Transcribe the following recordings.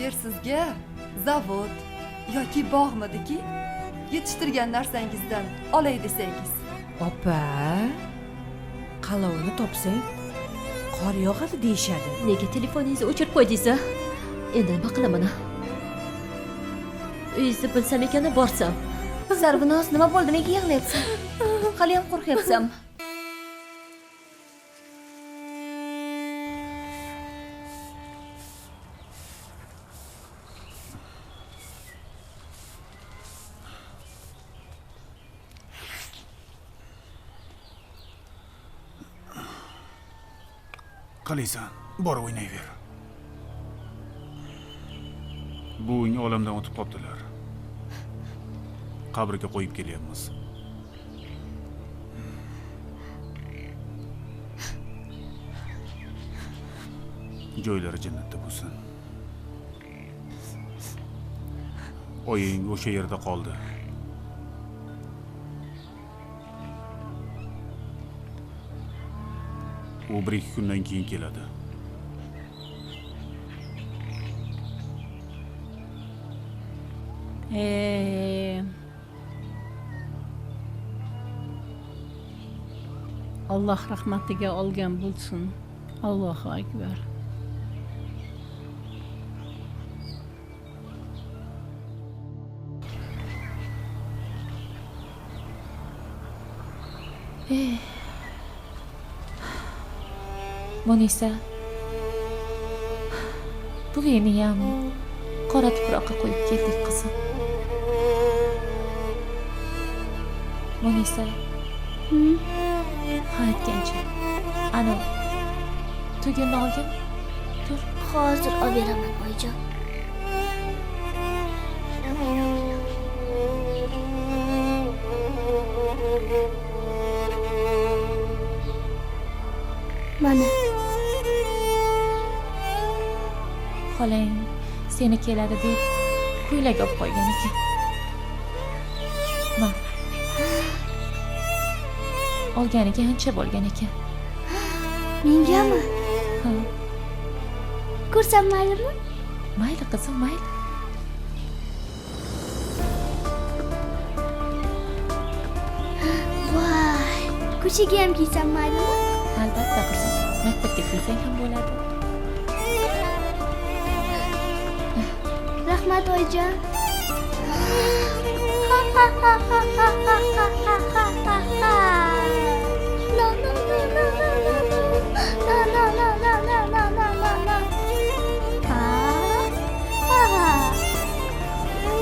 yer sizga zavod yoki bog'midiki? Yetishtirgan narsangizdan olay desangiz. Opa qalovini topsang qor yog'adi deyishadi. Nega telefoningizni o'chirib qo'ydingiz a? Endi nima qilaman uyingizni bilsam ekan borsam. Sarvinoz nima bo'ldi? Nega yig'layapsan. Haliyam qo'rqyapsanmi qalaysan bor o'ynayver buving olamdan o'tib qolibdilar qabrga qo'yib kelyapmiz joylari jannatda bo'lsin oying o'sha yerda qoldi u bir ikki kundan keyin keladi Ee, alloh rahmatiga olgan bo'lsin allohu akbar munisa buviniyam qora tuproqqa qo'yib keldik qizim munisa ha aytgancha ana tugunni olgin tur hozir olveraman oyijon seni keladi deb ko'ylak olib qo'ygan ekan. Ma. Olganiga ancha bo'lgan ekan. Mengami? Ha. Ko'rsam maylimi? Mayli qizim mayli. Voy ko'chaga ham kiysam maylimi? Albatta qizim maktabga kiysang ham bo'ladi rahmat oyijon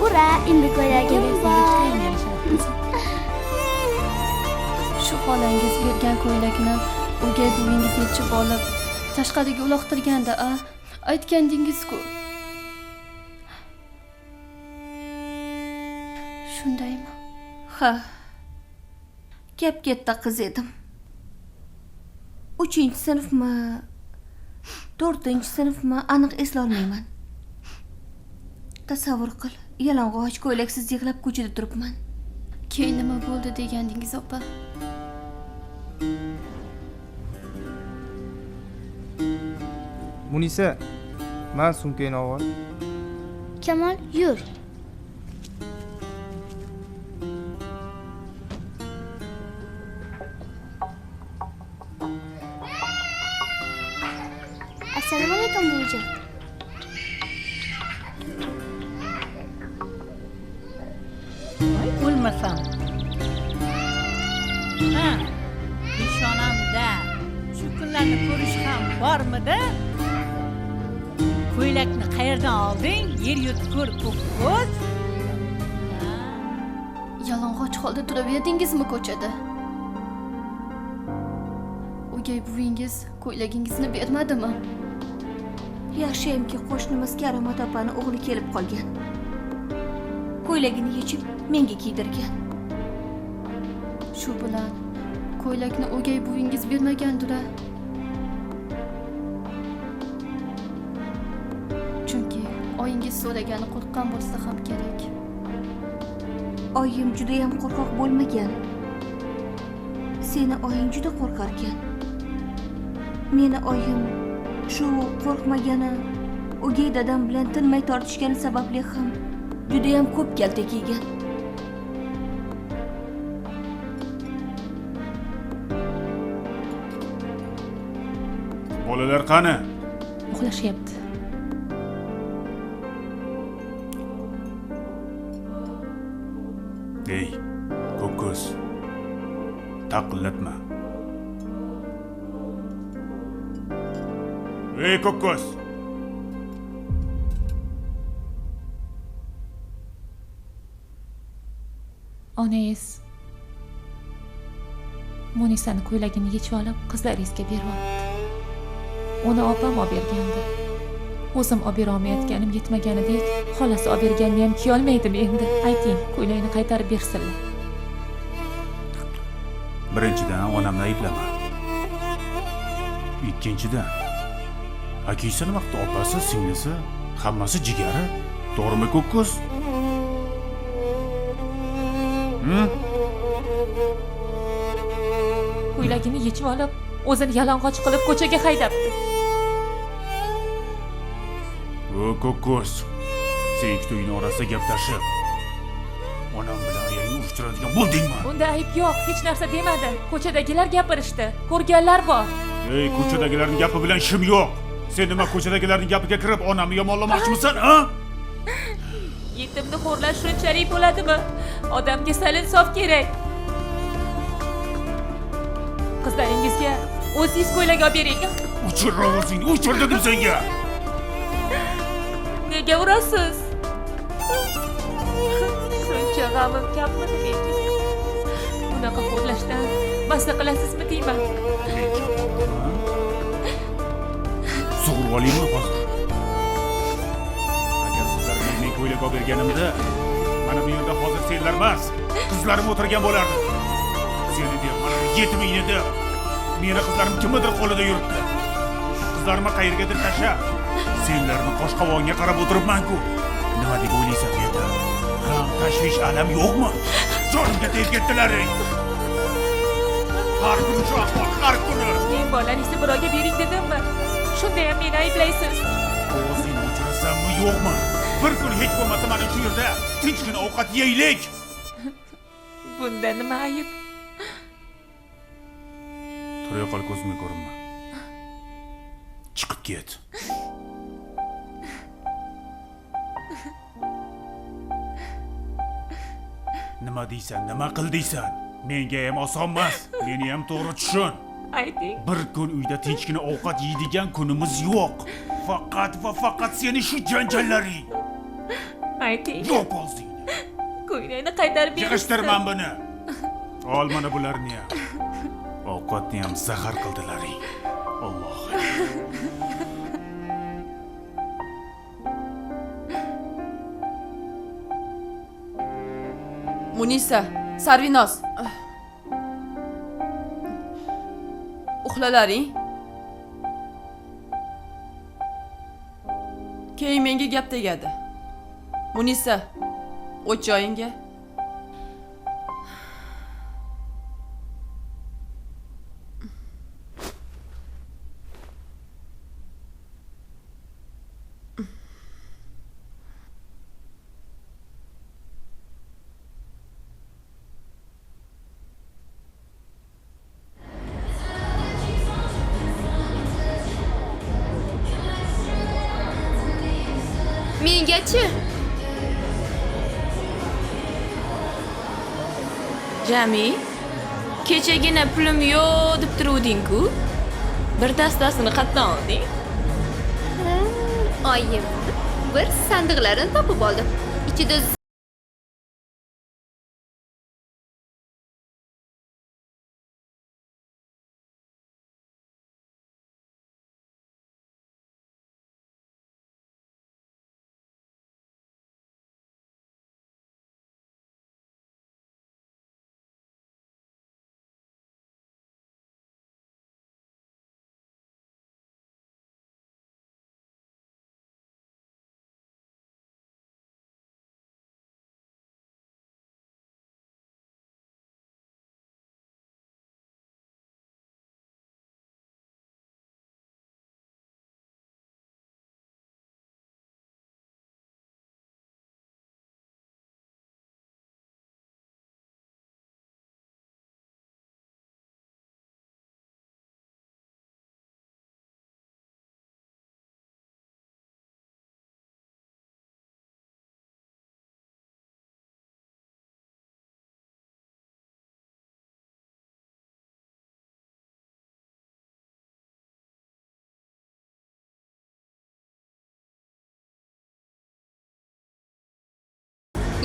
ura endi ko'ylagim bor. Shu xolangiz bergan ko'ylakni o'gay buvingiz yechib olib tashqariga uloqtirganda a aytgandingiz-ku ha. Gap katta qiz edim. Uchinchi sinfmi? To'rtinchi sinfmi? Aniq eslolmayman. Tasavvur qil yalang'och ko'ylaksiz yig'lab ko'chada turibman. Keyin nima bo'ldi degandingiz opa? Munisa man sumkangni olib ol kamol yur qayerdan olding yer ko'k ko'z yalang'och holda turaverdingizmi ko'chada? O'gay buvingiz ko'ylagingizni bermadimi? Yaxshiyamki qo'shnimiz karomat opani o'g'li kelib qolgan. Ko'ylagini yechib menga kiydirgan shu bilan ko'ylakni o'gay buvingiz bermagandir a oyingiz so'ragani qo'rqqan bo'lsa ham kerak. Oyim judayam qo'rqoq bo'lmagan. Seni oying juda qo'rqarkan. Meni oyim shu qo'rqmagani o'gay dadam bilan tinmay tortishgani sababli ham judayam ko'p kaltak yegan bolalar qani? Uxlashyapti taqillatma ey ko'kko'z! Onangiz munisani ko'ylagini yechib olib qizlaringizga beryapti uni opam olib bergandi. O'zim olib berolmayotganim yetmaganidek xolasi olib berganini ham kiyolmaydimi endi? Ayting ko'ylakni qaytarib bersinlar. Birinchidan onamni ayblama ikkinchidan akaysini vaqti opasi singlisi hammasi jigari to'g'rimi ko'kko'z? Hmm? ko'ylagini yechib olib o'zini yalang'och qilib ko'chaga haydabdi. O ko'kko'z sen ikki to'yni orasida gap tashib ayangni urishtiradigan bo'ldingmi unda ayb yo'q hech narsa demadi ko'chadagilar gapirishdi ko'rganlar bor ey ko'chadagilarning gapi bilan ishim yo'q sen nima ko'chadagilarning gapiga kirib onamni yomonlamoqchimisan a yetimni xo'rlash shunchalik bo'ladimi odamga sal insof kerak qizlaringizga o'zingiz ko'ylak olib bering o'chir ovozingni o'chir dedim senga nega urasiz g'amim kammidi lekin bunaqa xo'rlashdan massa qilasizmi deyman sug'urib olaymi hozir agar qizlarimga men ko'ylak olib berganimda mana bu yerda hozir senlar emas qizlarim o'tirgan bo'lardi seni deb mana bu yetim uyni deb meni qizlarim kimnidir qo'lida yuribdi qizlarimni qayergadir tashlab senlarni qosh qovog'ingga qarab o'tiribman-ku nima deb o'ylaysan bu yerda g'am tashvish alam yo'qmi jonimga tegib ketdilaring har kuni shu ahvol har kuni men bolangizni birovga bering dedimmi shunda ham meni ayblaysiz Ovozingni o'chirasanmi yo'qmi? Bir kun hech bo'lmasa mana shu yerda tinchgina ovqat yeylik. bunda nima ayb Tura qol ko'zimga ko'rinma. Chiqib ket. Nima deysan? Nima qil deysan? Menga ham oson emas. Meni ham to'g'ri tushun. ayting Bir kun uyda tinchgina ovqat yeydigan kunimiz yo'q. Faqat va faqat seni shu janjallaring. ayting Yo'q o'zingni. ko'ylakni qaytarib berishsin Yig'ishtirman buni. Ol mana bularni ham. Ovqatni ham zahar qildilaring. Munisa sarvinoz. Ah. Uxlalaring. Keyin menga gap tegadi. Munisa o'ch joyingga. Mengachi? Jami, kechagina pulim yo'q deb turuvding-ku. Bir dastasini qayerdan olding? Oyim bir sandiqlarni topib oldim. Ichida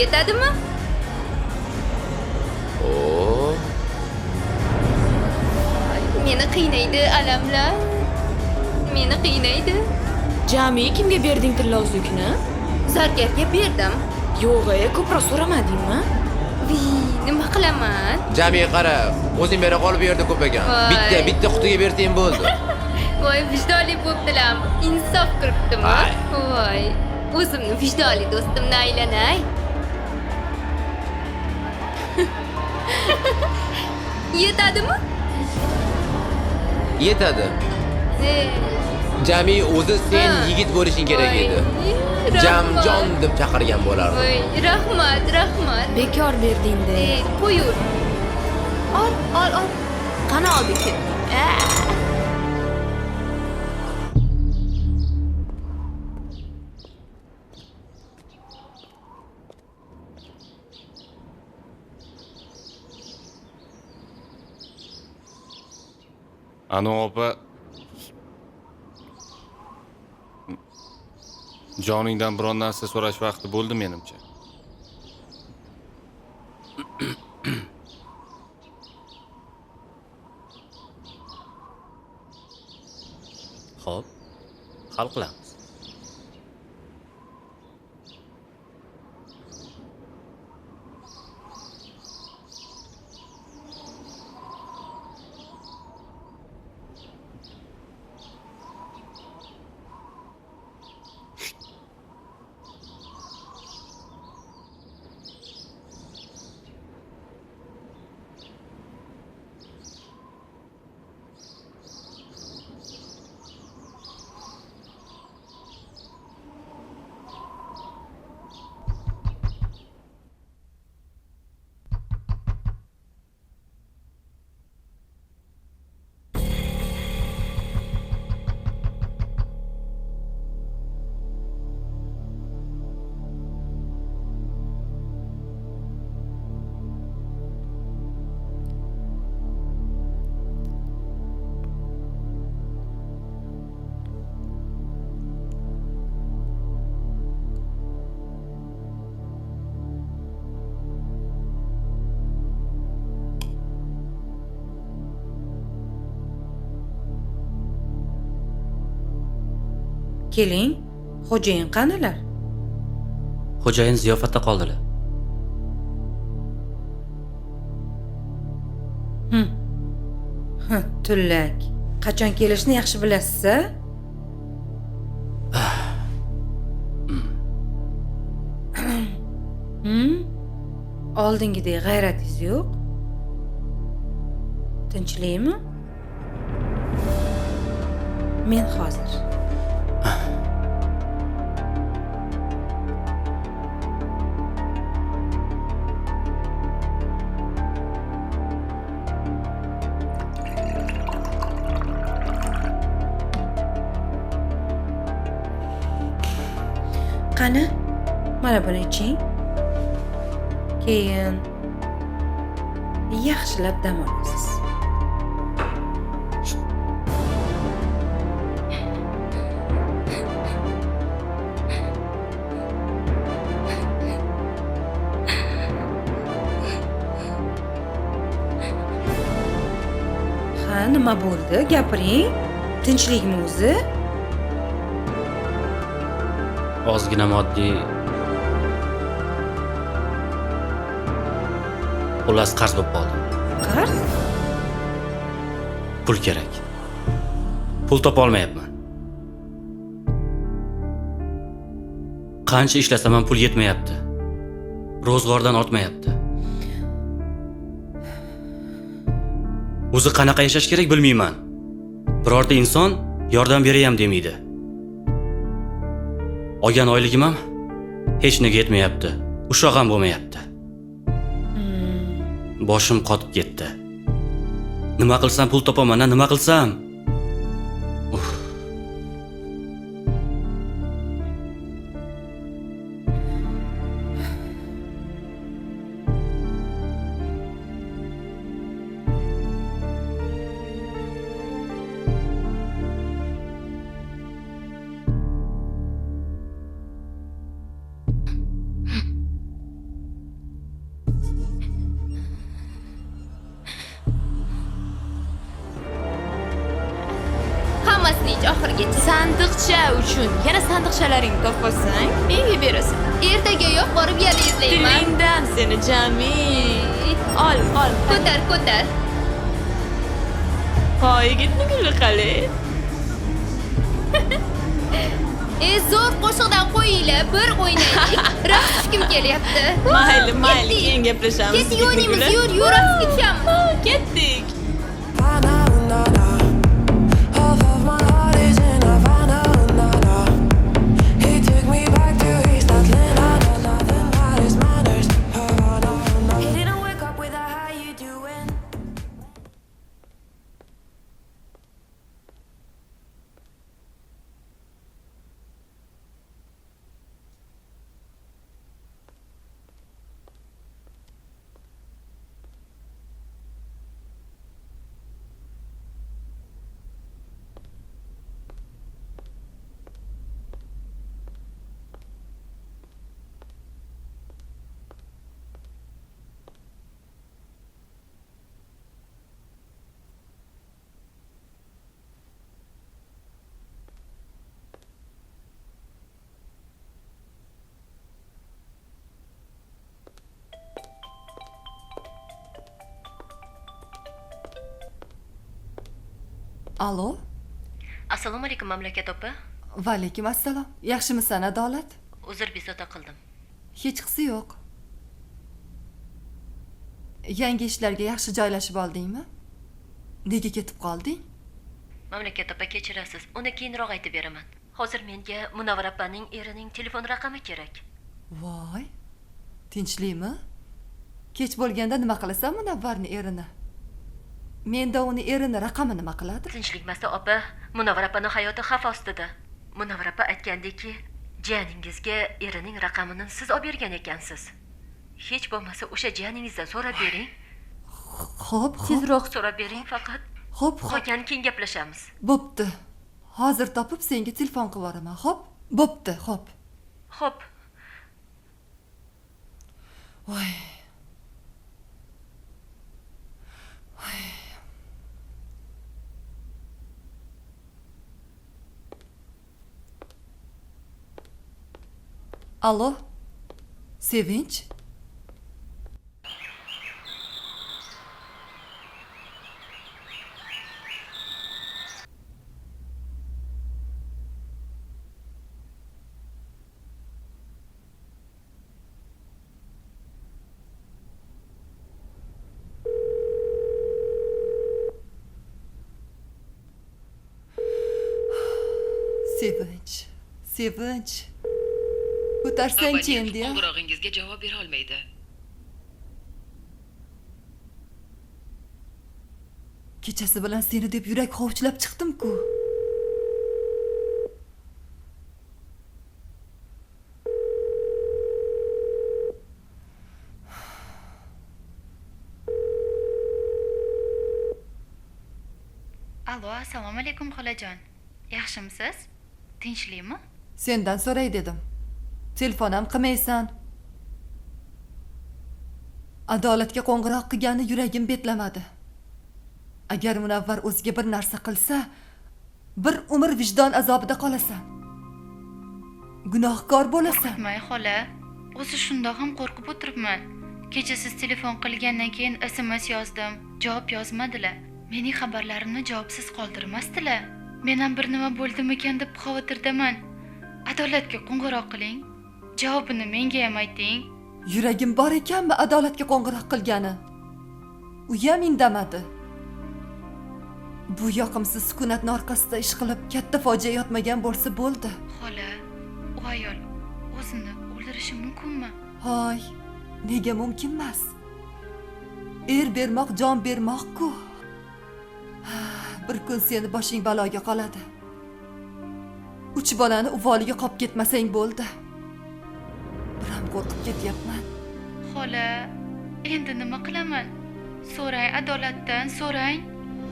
yetadimi Oo, meni qiynaydi alamlar meni qiynaydi. Jami kimga berding tilla uzukni zargarga berdim. Yo'q e ko'proq so'ramadingmi? Vi nima qilaman? Jami qara, o'zing bera qolib yerda ko'p ekan. Voy. Bitta, bitta qutiga bersang bo'ldi. voy vijdonli bo'ptilar insof kiribdimi voy. O'zimni vijdonli do'stimni aylanay yetadimi Yetadi. Eh, Jami o'zi sen Ha. yigit bo'lishing kerak edi. rahmat. Jamjon deb chaqirgan bo'lardi. voy rahmat rahmat bekor berding de Eh, qo'yur ol ol ol qani olding Anu opa joningdan biron narsa so'rash vaqti bo'ldi menimcha. Xo'p, hal qilamiz. Keling xo'jayin qanilar Xo'jayin ziyofatda qoldilar. Hm. Hm, tullak qachon kelishni yaxshi bilasiz a hm? oldingidek g'ayratingiz yo'q. Tinchlikmi? Men hozir qani mana buni iching. Keyin yaxshilab dam olasiz. Ha nima bo'ldi? Gapiring. Tinchlikmi o'zi? Ozgina moddiy Xullas qarz bo'lib qoldim. qarz Pul kerak. Pul topa olmayapman. Qancha ishlasam ham pul yetmayapti. Ro'zg'ordan ortmayapti. O'zi qanaqa yashash kerak bilmayman. Birorta inson yordam beray ham demaydi. Olgan oyligim ham hech nega yetmayapti. Ushoq ham bo'lmayapti. Boshim qotib ketdi. Nima qilsam pul topaman, nima qilsam? Sandiqcha uchun yana sandiqchalaringni topolsang menga berasan ertagayoq borib yana izlayman tilingdan seni jamil ol ol ko'tar ko'tar qoyigitni guli qali e zo'r qo'shiqdan qo'yinglar bir o'ynaylik raqs tushgim kelyapti mayli mayli keyin gaplashamiz ketdik o'ynaymiz yur yur raqsga tushamiz ketdik Alo? assalomu alaykum mamlakat opa Va alaykum assalom. Yaxshimisan, Adolat? uzr bezovta qildim Hech qisi yo'q. Yangi ishlarga yaxshi joylashib oldingmi? Nega ketib qolding? mamlakat opa kechirasiz uni keyinroq aytib beraman hozir menga munavvar opaning erining telefon raqami kerak Voy. Tinchlikmi? Kech bo'lganda nima qilasan Munavvarni erini? Menda uni erini raqami nima qiladi? tinchlikmasa opa munavvar opani hayoti xavf ostida munavvar opa aytgandeki jiyaningizga erining raqamini siz olib bergan ekansiz hech bo'lmasa o'sha jiyaningizdan so'rab bering xo'p. tezroq so'rab bering faqat Xo'p, xo'p. qolgan keyin gaplashamiz Bo'pti. Hozir topib senga telefon qilib yuboraman, xo'p? Bo'pti, xo'p. ho'p Voy. Alo? Alô? C20? Civante, Civante. Endi ya. qo'ng'irog'ingizga javob bera olmaydi Kechasi bilan seni deb yurak hovuchlab chiqdim-ku. allo assalomu alaykum xolajon yaxshimisiz tinchlikmi Sendan so'ray dedim. Telefon ham qilmaysan. Adolatga qo'ng'iroq qilgani yuragim betlamadi. Agar Munavvar o'ziga bir narsa qilsa, bir umr vijdon azobida qolasan. Gunohkor bo'lasan. qo'rqmang xola o'zi shundoq ham qo'rqib o'tiribman kecha siz telefon qilgandan keyin sms yozdim javob yozmadilar mening xabarlarimni javobsiz qoldirmasdilar men ham bir nima bo'ldimikan deb xavotirdaman adolatga qo'ng'iroq qiling javobini menga ham ayting Yuragim bor ekanmi adolatga qo'ng'iroq qilgani? U ham indamadi. Bu yoqimsiz sukunatni orqasida ish qilib katta fojia yotmagan bo'lsa bo'ldi. xola u ayol o'zini o'ldirishi mumkinmi Hoy, nega mumkin emas? Er bermoq jon bermoq-ku. Bir kun seni boshing baloga qoladi. Uch bolani uvoliga qolib ketmasang bo'ldi. Qo'rqib ketyapman. xola endi nima qilaman? So'rang adolatdan so'rang.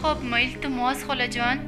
Xo'pmi iltimos xolajon.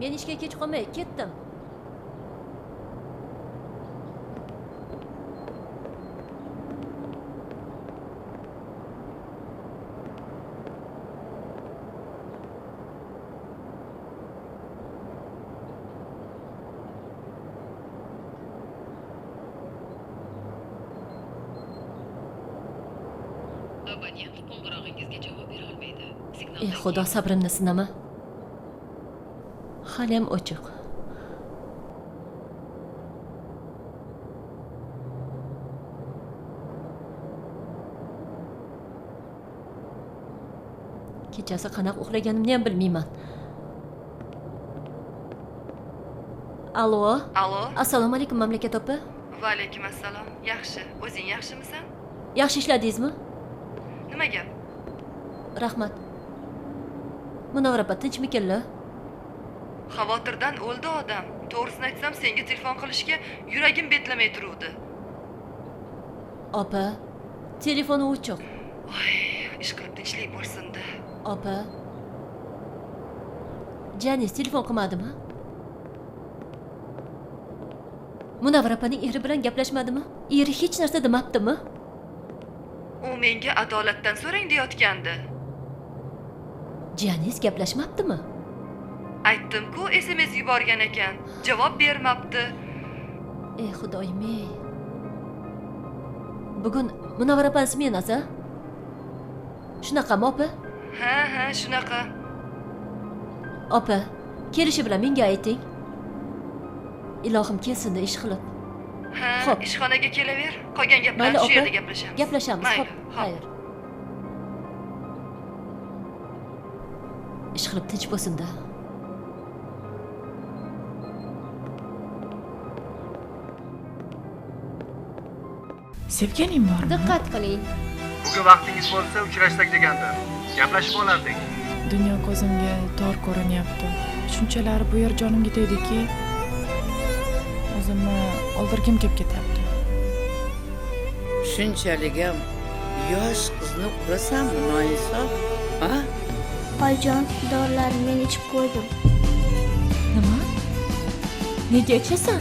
Men ishga kech qolmay ketdim ey xudo sabrimni sinama haliyam ochiq kechasi qanaqa uxlaganimni ham bilmayman allo Allo, assalomu alaykum mamlakat opa va alaykum assalom. Yaxshi. O'zing yaxshimisan? yaxshi ishladingizmi Nima gap? rahmat munavvar opa tinchmikinlar Xavotirdan o'ldi odam. To'g'risini aytsam, senga telefon qilishga yuragim betlamay turuvdi. opa telefoni o'chiq Voy, ish qilib tinchlik bo'lsin-da. opa janingiz telefon qilmadimi munavvar opaning eri bilan gaplashmadimi eri hech narsa demabdimi U menga adolatdan so'rang deyotgandi. jiyaningiz gaplashmabdimi Aytdim-ku, SMS yuborgan ekan. Javob bermabdi. ey xudoyim ey bugun munavvar opani smenasi shunaqami opa Ha, ha, shunaqa. opa kelishi bilan menga ayting ilohim kelsinda ish qilib Ha, Xo'p. ishxonaga kelaver. Qolgan gaplarni shu opa yerda gaplashamiz. gaplashamiz ho'p xayr ish qilib tinch bo'lsinda Sevganing bormi? diqqat qiling. Bugun vaqtingiz bo'lsa uchrashsak degandim gaplashib olardik. Dunyo ko'zimga tor ko'rinyapti. Shunchalar bu yer jonimga tegdiki, o'zimni o'ldirgim kelib ketyapti. shunchalik ham yosh qizni urasanmi noinsof? A oyijon dorilarni men ichib qo'ydim? Nima? Nega ichasan